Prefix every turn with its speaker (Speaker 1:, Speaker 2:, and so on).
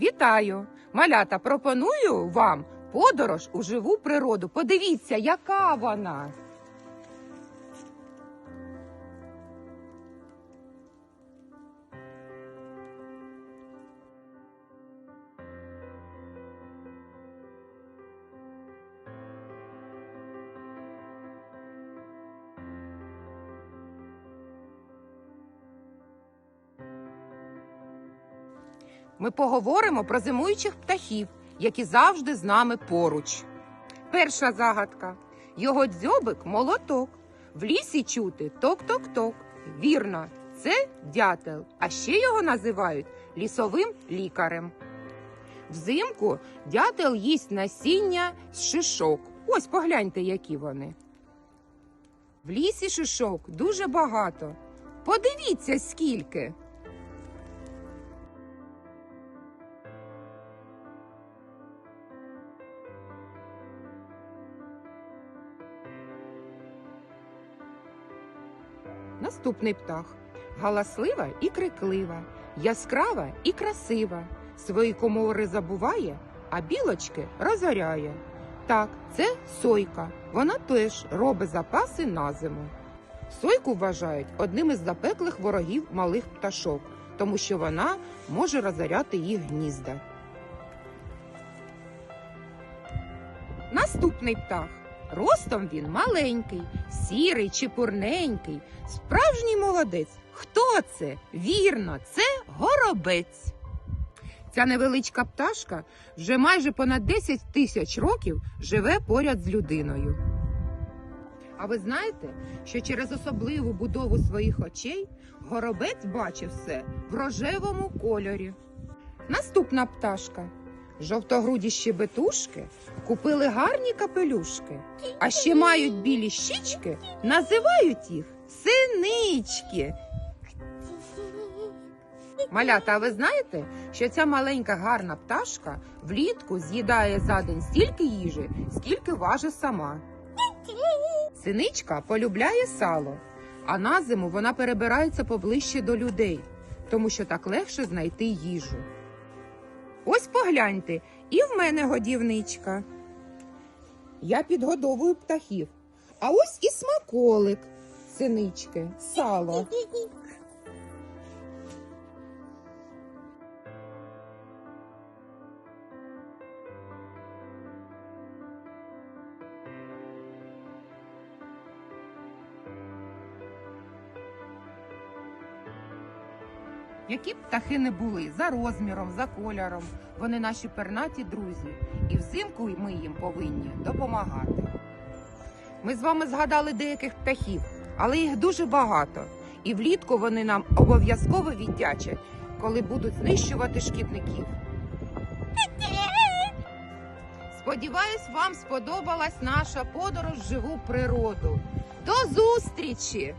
Speaker 1: Вітаю! Малята, пропоную вам подорож у живу природу. Подивіться, яка вона. Ми поговоримо про зимуючих птахів, які завжди з нами поруч. Перша загадка. Його дзьобик молоток. В лісі чути ток-ток-ток. Вірно, це дятел, а ще його називають лісовим лікарем. Взимку дятел їсть насіння з шишок. Ось погляньте, які вони. В лісі шишок дуже багато. Подивіться, скільки. Наступний птах галаслива і криклива, яскрава і красива. Свої комори забуває, а білочки розоряє. Так, це сойка. Вона теж робить запаси на зиму. Сойку вважають одним із запеклих ворогів малих пташок, тому що вона може розоряти їх гнізда. Наступний птах. Ростом він маленький, сірий, чепурненький, справжній молодець. Хто це? Вірно, це горобець. Ця невеличка пташка вже майже понад 10 тисяч років живе поряд з людиною. А ви знаєте, що через особливу будову своїх очей горобець бачив все в рожевому кольорі. Наступна пташка. Жовтогруді щебетушки купили гарні капелюшки, а ще мають білі щічки, називають їх синички. Малята, а ви знаєте, що ця маленька гарна пташка влітку з'їдає за день стільки їжі, скільки важить сама. Синичка полюбляє сало, а на зиму вона перебирається поближче до людей, тому що так легше знайти їжу. Ось погляньте, і в мене годівничка. Я підгодовую птахів. А ось і смаколик, синички, сало. Які б птахи не були за розміром, за кольором, вони наші пернаті друзі, і взимку ми їм повинні допомагати. Ми з вами згадали деяких птахів, але їх дуже багато. І влітку вони нам обов'язково віддячать, коли будуть знищувати шкідників. Сподіваюсь, вам сподобалась наша подорож в живу природу. До зустрічі!